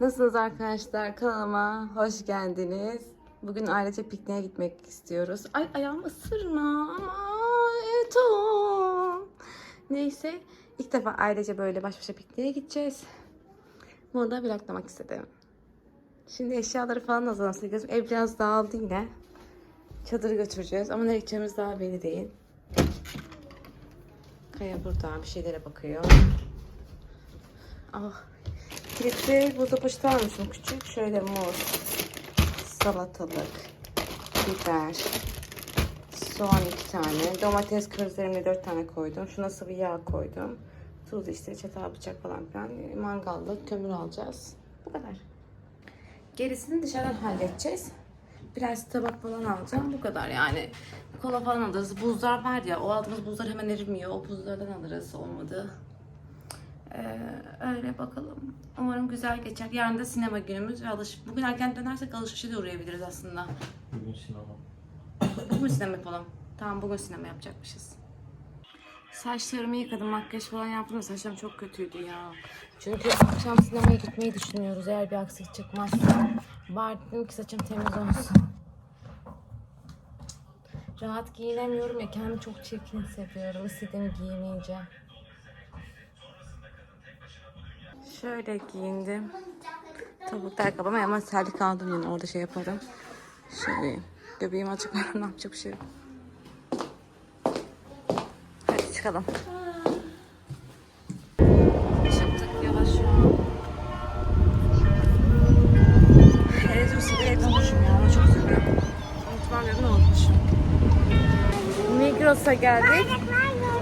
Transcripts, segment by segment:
Nasılsınız arkadaşlar? Kanalıma hoş geldiniz. Bugün ailece pikniğe gitmek istiyoruz. Ay ayağımı ısırma ama evet o. Neyse ilk defa ailece böyle baş başa pikniğe gideceğiz. Bunu da vloglamak istedim. Şimdi eşyaları falan hazırlamak Ev biraz dağıldı yine. Çadırı götüreceğiz ama nereye gideceğimiz daha belli değil. Kaya burada bir şeylere bakıyor. Ah. Kilitli burada poşet almışım küçük. Şöyle muz, salatalık, biber, soğan iki tane, domates közlerimle dört tane koydum. Şuna sıvı yağ koydum. Tuz işte, çatal, bıçak falan filan. Mangalda kömür alacağız. Bu kadar. Gerisini dışarıdan halledeceğiz. Biraz tabak falan alacağım. Bu kadar yani. Kola falan alırız. Buzlar var ya. O aldığımız buzlar hemen erimiyor. O buzlardan alırız. Olmadı. Ee, öyle bakalım. Umarım güzel geçer. Yarın da sinema günümüz ve alış. Bugün erken dönersek alışverişe de uğrayabiliriz aslında. Bugün sinema. Bugün sinema yapalım. Tamam bugün sinema yapacakmışız. Saçlarımı yıkadım, makyaj falan yaptım da saçlarım çok kötüydü ya. Çünkü akşam sinemaya gitmeyi düşünüyoruz eğer bir aksilik çıkmazsa. Bari dedim ki saçım temiz olsun. Rahat giyinemiyorum ya kendimi çok çirkin hissediyorum istediğimi giyemeyince. Şöyle giyindim. Tavuklar kapama ama terlik aldım yine orada şey yaparım. Şöyle göbeğim açık var ne yapacak bir şey yok. Hadi çıkalım. Çıktık yavaş şu an. Evet bu sigara evde unutmuşum ya ama çok üzülüyorum. Unutmam dedim unutmuşum. Migros'a geldik.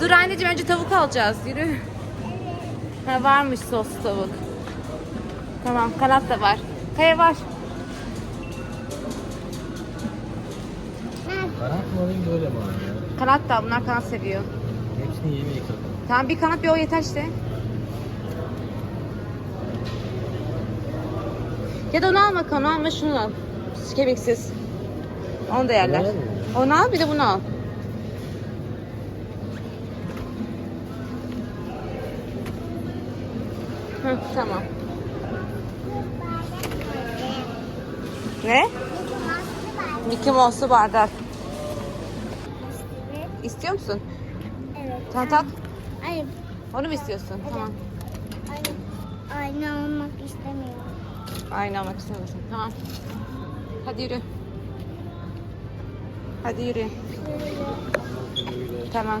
Dur anneciğim önce tavuk alacağız. Yürü. Ha varmış soslu tavuk. Tamam kanat da var. Kaya var. Kanat mı alayım böyle mi alayım? Kanat da bunlar kanat seviyor. Hepsini yeni yıkadım. Tamam bir kanat bir o yeter işte. Ya da onu alma kanı alma şunu al. Kemiksiz. Onu da yerler. Onu al bir de bunu al. Hı, tamam. Ne? Mickey Mouse'lu bardak. İstiyor musun? Evet. Tamam tak. Hayır. Onu mu istiyorsun? Tamam. Aynı, aynı olmak istemiyorum. Aynı almak istemiyorsun. Tamam. Hadi yürü. Hadi yürü. Tamam.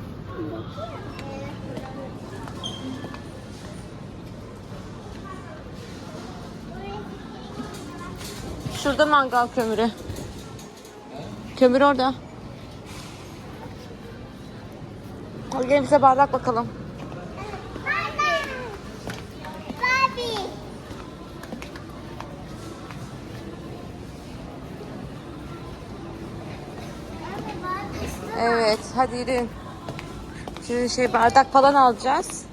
Şurada mangal kömürü. Kömür orada. Hadi gelin bize bardak bakalım. Evet, hadi yürüyün. Şimdi şey bardak falan alacağız.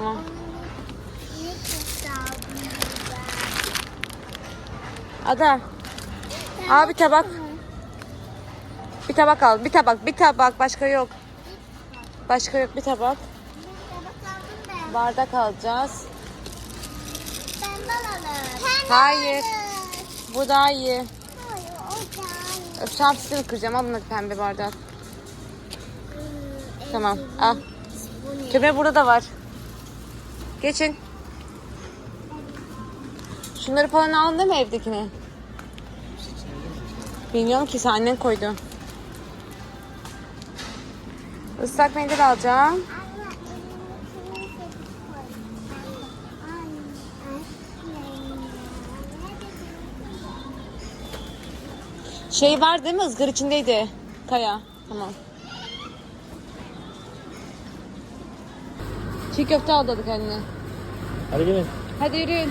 Tamam. Ada. Abi tabak. Bir tabak al. Bir tabak. Bir tabak. Başka yok. Başka yok. Bir tabak. Bardak alacağız. Hayır. Bu daha iyi. Hayır, o da Öp şansını kıracağım. Al bunu pembe bardak. Tamam. Al. Kömür burada da var. Geçin. Şunları falan aldın değil mi evdekini? Bilmiyorum ki sen annen koydu. Islak mendil alacağım. Şey var değil mi? Izgar içindeydi. Kaya. Tamam. Çiğ köfte aldık anne. Hadi gelin. Hadi yürüyün.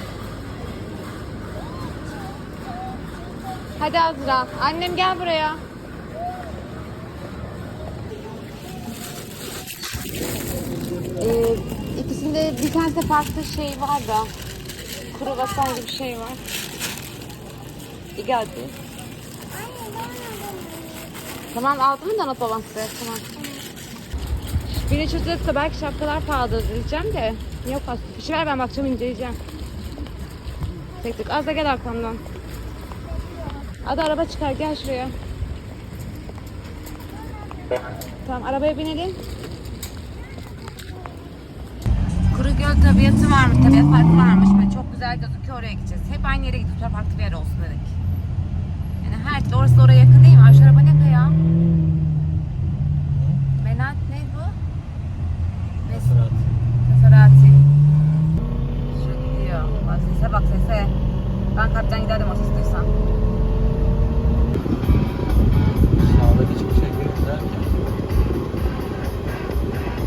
Hadi Azra. Annem gel buraya. Ee, ikisinde bir tane farklı şey var da. Kruvasan gibi bir şey var. İyi geldi. Tamam aldın mı donat babam size? Tamam. Biri çözülürse belki şapkalar pahalıdır diyeceğim de. Yok aslında. Fişi ver ben bakacağım inceleyeceğim. Tek tek. Az da gel arkamdan. Hadi araba çıkar gel şuraya. Tamam arabaya binelim. Kuru Göl tabiatı varmış, tabiat parkı varmış. Böyle çok güzel gözüküyor oraya gideceğiz. Hep aynı yere gidiyoruz. Farklı bir yer olsun dedik. Yani her orası oraya yakın değil mi? Ayşe araba ne kaya? Menat ne bu? Mes Fırat. Maserati. Şu gidiyor. Bak sese bak sese. Ben kaptan giderdim o ses duysam. Sağdaki çıkışa göre güzel.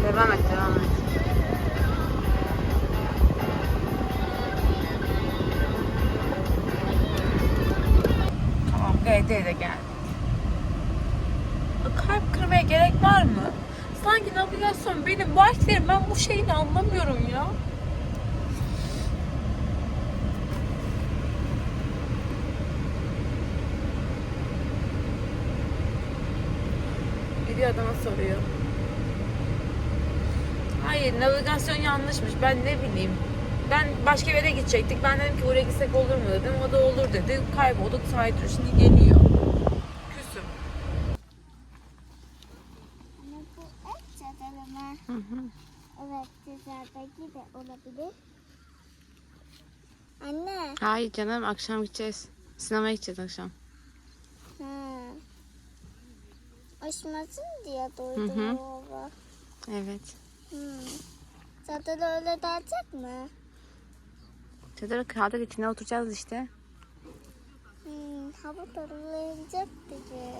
Devam et, devam et. Tamam, GD'ye de geldik. Kalp kırmaya gerek var mı? Sanki navigasyon benim başlarım. Ben bu şeyini anlamıyorum ya. Gidiyor adama soruyor. Hayır navigasyon yanlışmış. Ben ne bileyim. Ben başka yere gidecektik. Ben dedim ki oraya gitsek olur mu dedim. O da olur dedi. Kaybolduk. Sahil şimdi geliyor. Küsüm. Anne bu et çadırı mı? Hı hı. Dışarıdaki de olabilir. Anne. Hayır canım, akşam gideceğiz. Sinemaya gideceğiz akşam. Ha. Açmasın diye duydum Hı hı. baba. Evet. Hmm. Çadırı öyle dağıtacak mı? Çadır kağıda içine oturacağız işte. Hmm, hava parılayacak gibi.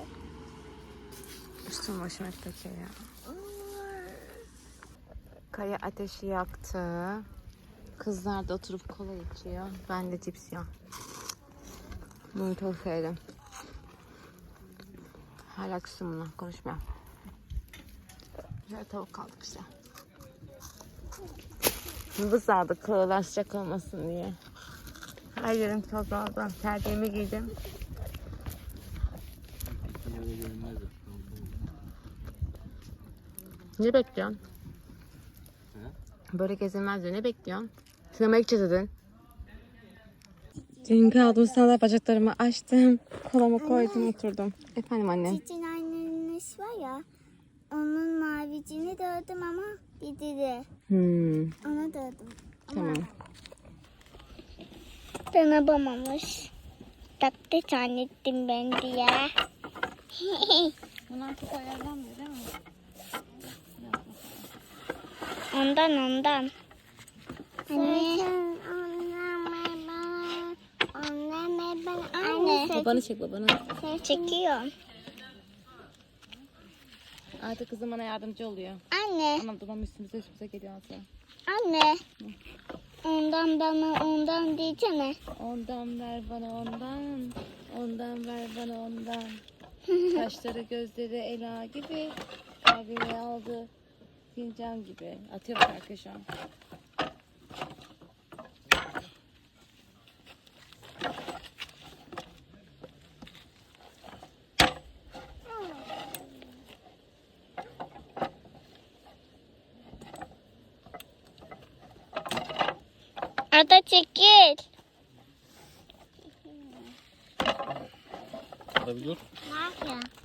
Üstüm başım hep döküyor ya. Kaya ateşi yaktı. Kızlar da oturup kola içiyor. Ben de cips ya. Bunu çok sevdim. Hala küstüm buna. Konuşmuyorum. Güzel tavuk kaldı bize. Buz aldık kolalar sıcak olmasın diye. Her yerim toz oldu. Terliğimi giydim. Ne bekliyorsun? Böyle gezilmez diyor. Ne bekliyorsun? Sinemaya gideceğiz dedin. Dün aldığım sandalye bacaklarımı açtım. Kolama koydum oturdum. Efendim annem. Çiçin anneniz var ya. Onun mavicini dövdüm ama gidiri. Hmm, Onu dövdüm. tamam. Bana bamamış. Tatlı zannettim ben diye. Bunu artık ayarlanmıyor değil mi? Ondan ondan. Anne. Anne. Babanı çek babanı. Çekiyorum. Artık kızım bana yardımcı oluyor. Anne. Ama babam üstümüze üstümüze geliyor altı. Anne. Ondan bana ondan diyeceğine. Ondan ver bana ondan. Ondan ver bana ondan. Kaşları gözleri ela gibi. Kalbimi aldı. Fincan gibi. Atıyorum an. Ada çekil. Tabii dur. Ne yapıyor?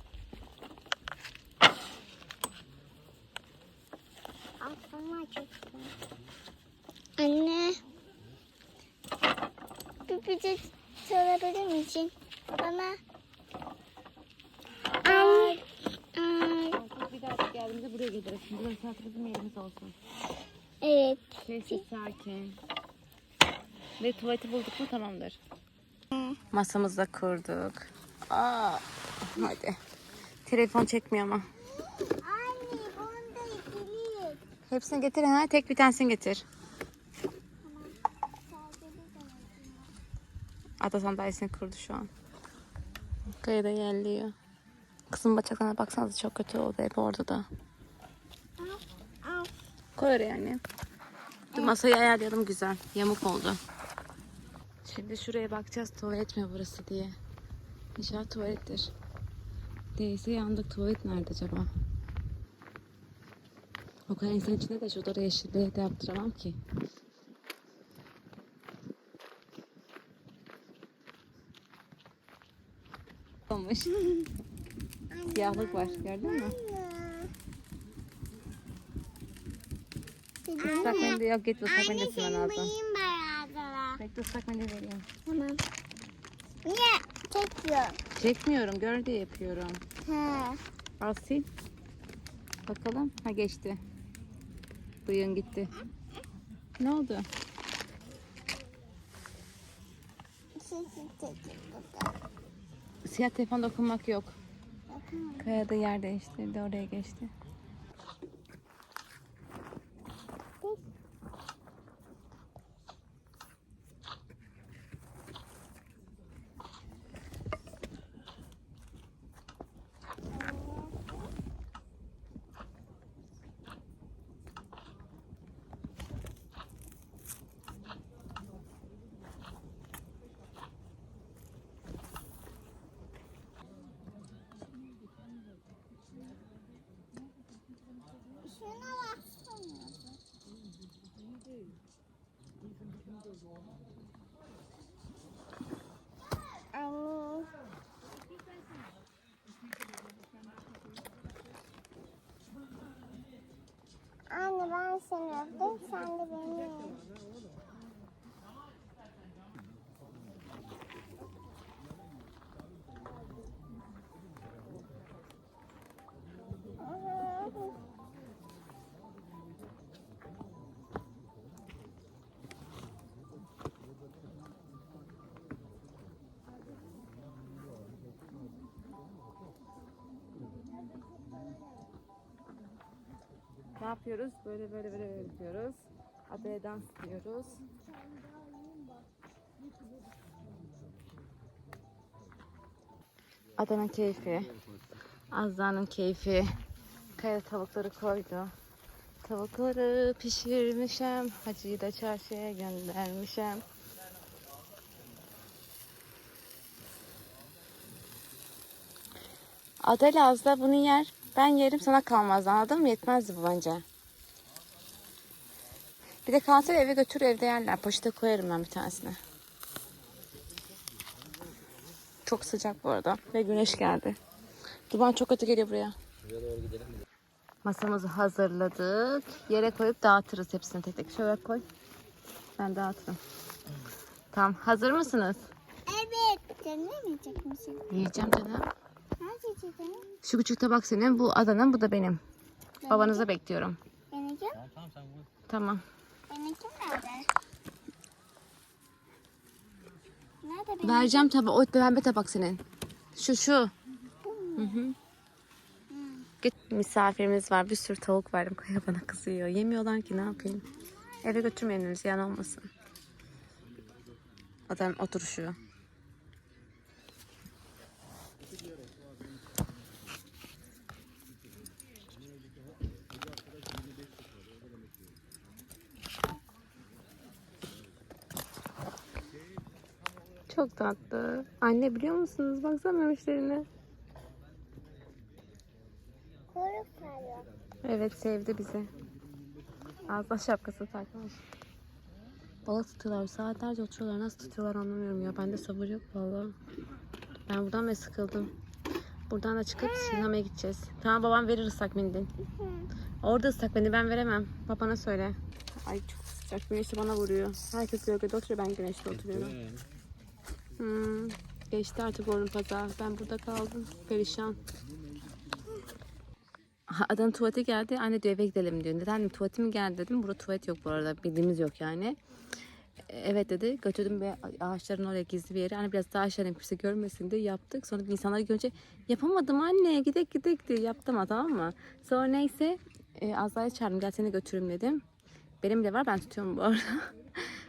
Aklıma çıktı. Anne. Bir pizza sorabilir misin? Bana. Anne. Ay, Bir daha geldiğimizde buraya geliriz. Şimdi burası artık bizim yerimiz olsun. Evet. Sessiz sakin. Ve tuvaleti bulduk mu tamamdır. Masamızı da kurduk. Aa, hadi. Telefon çekmiyor ama. Hepsini getir ha. Tek bir tanesini getir. Ada sandalyesini kurdu şu an. Kaya da yerliyor. Kızın bacaklarına baksanıza çok kötü oldu hep orada da. Koy oraya yani. Dur masayı ayarlayalım güzel. Yamuk oldu. Şimdi şuraya bakacağız tuvalet mi burası diye. İnşallah tuvalettir. tuvaletteyse yandık. Tuvalet nerede acaba? O kadar insan içinde de şu odada yeşilliğe de yaptıramam ki. Olmuş. Siyahlık var gördün mü? Islak mendil yok git ıslak mendil silmen lazım. Bekle ıslak mendil vereyim. Tamam. Niye? Çekiyor. Çekmiyorum gör diye yapıyorum. Ha. Al sil. Bakalım. Ha geçti. Bıyığın gitti. Ne oldu? Siyah telefon dokunmak yok. Kaya da yer değiştirdi. Oraya geçti. Şuna baksana. Anne. Anne ben seni öptüm, sen de beni öp. Yapıyoruz? Böyle böyle böyle yapıyoruz. Adaya dans ediyoruz. Adanın keyfi. Azra'nın keyfi. Kaya tavukları koydu. Tavukları pişirmişem. Hacıyı da çarşıya göndermişem. Adel Azra bunu yer. Ben yerim sana kalmaz anladın mı? Yetmezdi bu bence. Bir de kalsa eve götür evde yerler. Poşete koyarım ben bir tanesini. Çok sıcak bu arada. Ve güneş geldi. Duman çok kötü geliyor buraya. Masamızı hazırladık. Yere koyup dağıtırız hepsini tek tek. Şöyle koy. Ben dağıtırım. Tamam. Hazır mısınız? Evet. Canım yemeyecek misin? Yiyeceğim canım. Şu küçük tabak senin. Bu Adan'ın. Bu da benim. Babanızı bekliyorum. Benimki? Tamam tamam sen bu. Tamam. Benimki nerede? Nerede benim? Vereceğim tabağı. O pembe tabak senin. Şu şu. Hı hı. Git misafirimiz var. Bir sürü tavuk verdim. Kaya bana kızıyor. Yemiyorlar ki ne yapayım. Eve götürmeyelim ziyan olmasın. Adam oturuşu. Çok tatlı. Anne biliyor musunuz? Baksana memişlerine. Evet sevdi bizi. Ağzına şapkası takmış. Balık tutuyorlar. Saatlerce oturuyorlar. Nasıl tutuyorlar anlamıyorum ya. Bende sabır yok vallahi. Ben buradan ve sıkıldım. Buradan da çıkıp sinemaya gideceğiz. Tamam babam verir ıslak mendil. Orada ıslak mendil ben veremem. Babana söyle. Ay çok sıcak. Güneş de bana vuruyor. Herkes gölgede oturuyor. Ben güneşte oturuyorum. Hmm, geçti artık onun pazar. Ben burada kaldım. Perişan. Adam tuvalete geldi. Anne diyor eve gidelim diyor. Neden dedim tuvalete mi geldi dedim. Burada tuvalet yok bu arada. Bildiğimiz yok yani. E, Evet dedi. Götürdüm bir ağaçların oraya gizli bir yere. Hani biraz daha aşağıya kimse görmesin diye yaptık. Sonra insanlar görünce yapamadım anne gidek gidek diye yaptım ha tamam mı? Sonra neyse e, Azra'yı çağırdım. Gel seni götürürüm dedim. Benim de var ben tutuyorum bu arada.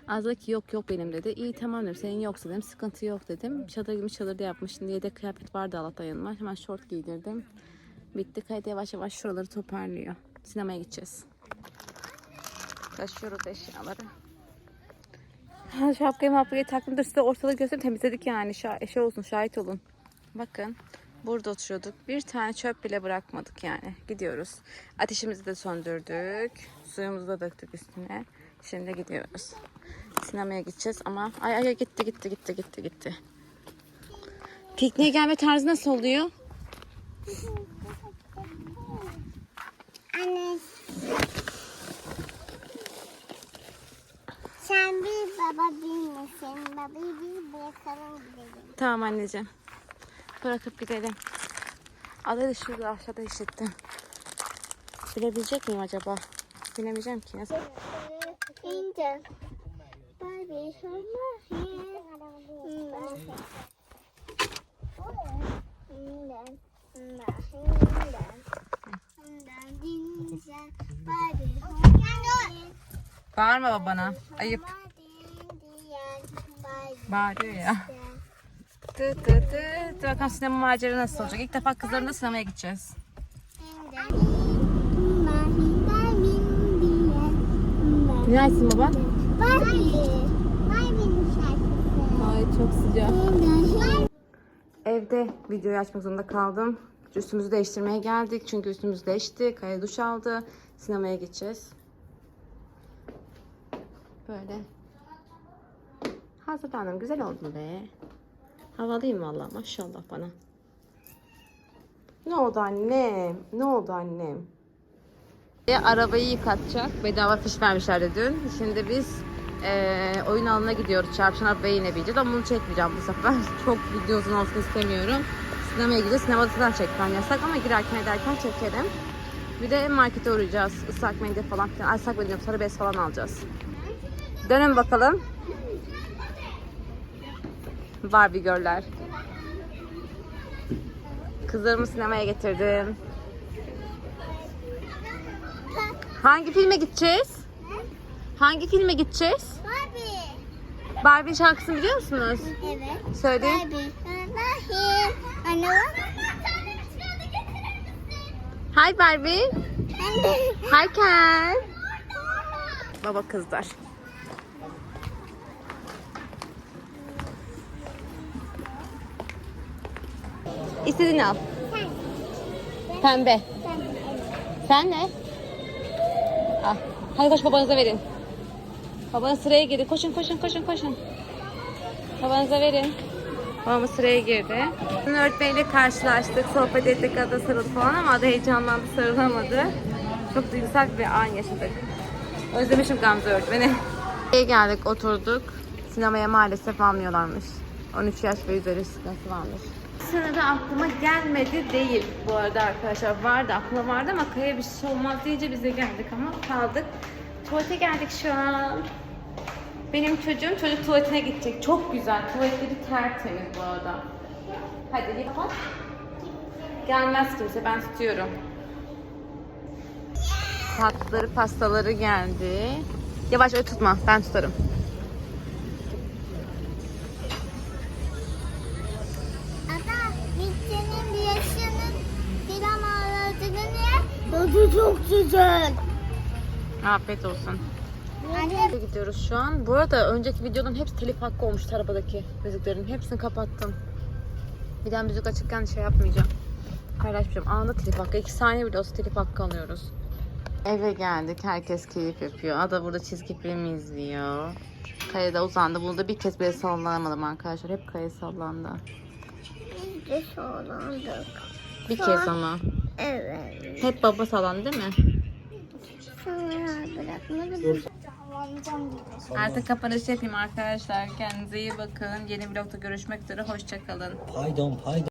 Azra ki yok yok benim dedi. İyi tamam dedim senin yoksa dedim sıkıntı yok dedim. Çadır gibi çadırda yapmıştım diye de kıyafet vardı Allah'tan yanıma. Hemen şort giydirdim. Bitti kayıt yavaş yavaş şuraları toparlıyor. Sinemaya gideceğiz. Taşıyoruz eşyaları. Şapkayı mapkayı taktım da size ortalığı göstereyim temizledik yani. Şa şey olsun şahit olun. Bakın Burada oturuyorduk. Bir tane çöp bile bırakmadık yani. Gidiyoruz. Ateşimizi de söndürdük. Suyumuzu da döktük üstüne. Şimdi gidiyoruz. Sinemaya gideceğiz ama ay ay ay, gitti gitti gitti gitti gitti. Pikniğe gelme tarzı nasıl oluyor? Anne. Sen bir baba bilmesin. Babayı bir bırakalım gidelim. Tamam anneciğim. Bırakıp gidelim. Adayı şurada aşağıda işittim. Bilebilecek miyim acaba? Bilemeyeceğim ki. Nasıl? İnce. Barbie sonra Bağırma babana. Ayıp. Bağırıyor ya. Tı tı tı. Bakalım sinema macera nasıl olacak? İlk defa kızlarımla sinemaya gideceğiz. Ne açsın baba? Barbie. Barbie'nin şarkısı. Ay çok sıcak. Evde videoyu açmak zorunda kaldım. Üstümüzü değiştirmeye geldik. Çünkü üstümüz değişti. Kaya duş aldı. Sinemaya gideceğiz. Böyle. Hazırlandım. Güzel oldum be. Havalıyım valla maşallah bana. Ne oldu annem? Ne oldu annem? Ve arabayı yıkatacak. Bedava fiş vermişlerdi dün. Şimdi biz eee, oyun alanına gidiyoruz. Çarpışan arabaya yine ama bunu çekmeyeceğim bu sefer. Çok video uzun olsun istemiyorum. Sinemaya gideceğiz. Sinemada zaten çekmem yasak ama girerken ederken çekerim. Bir de markete uğrayacağız. Islak mendil falan filan. Ay ıslak mendil sarı bez falan alacağız. Dönün bakalım. Barbie görler. Kızlarımı sinemaya getirdim. Hangi filme gideceğiz? Hangi filme gideceğiz? Barbie. Barbie şarkısını biliyor musunuz? Evet. Söyleyin. Barbie. Anne bak. Hi Barbie. Hi Ken. Baba kızlar. İstediğini al. Pembe. Sen ne? Al. Hadi koş babanıza verin. Babanız sıraya girdi. Koşun koşun koşun koşun. Babanıza verin. Babamız sıraya girdi. Öğretmeniyle karşılaştık. Sohbet ettik. Ada sarıldı falan ama Ada heyecanlandı sarılamadı. Çok duygusal bir an yaşadık. Özlemişim Gamze öğretmeni. Buraya geldik oturduk. Sinemaya maalesef almıyorlarmış. 13 yaş ve üzeri sıkıntı varmış. Sırada aklıma gelmedi değil bu arada arkadaşlar. Vardı aklıma vardı ama Kaya bir şey olmaz deyince bize geldik ama kaldık. Tuvalete geldik şu an. Benim çocuğum çocuk tuvaletine gidecek. Çok güzel. Tuvaletleri tertemiz bu arada. Hadi kapat. Gelmez kimse. Ben tutuyorum. Tatlıları, pastaları geldi. Yavaş öyle tutma. Ben tutarım. Tadı çok güzel. Afiyet olsun. Anne, gidiyoruz şu an. Bu arada önceki videoların hepsi telif hakkı olmuş arabadaki müziklerin. Hepsini kapattım. Bir daha müzik açıkken şey yapmayacağım. Paylaşmayacağım. Anında telif hakkı. 2 saniye bile olsa telif hakkı alıyoruz. Eve geldik. Herkes keyif yapıyor. Ada burada çizgi film izliyor. Kayada uzandı. Bunu da bir kez bile sallanamadım arkadaşlar. Hep kaya sallandı. biz de soğlandık. Bir kez ama. Evet. Hep baba sallandı değil mi? Artık kapanış yapayım arkadaşlar. Kendinize iyi bakın. Yeni vlogda görüşmek üzere. Hoşçakalın. Pardon, pardon.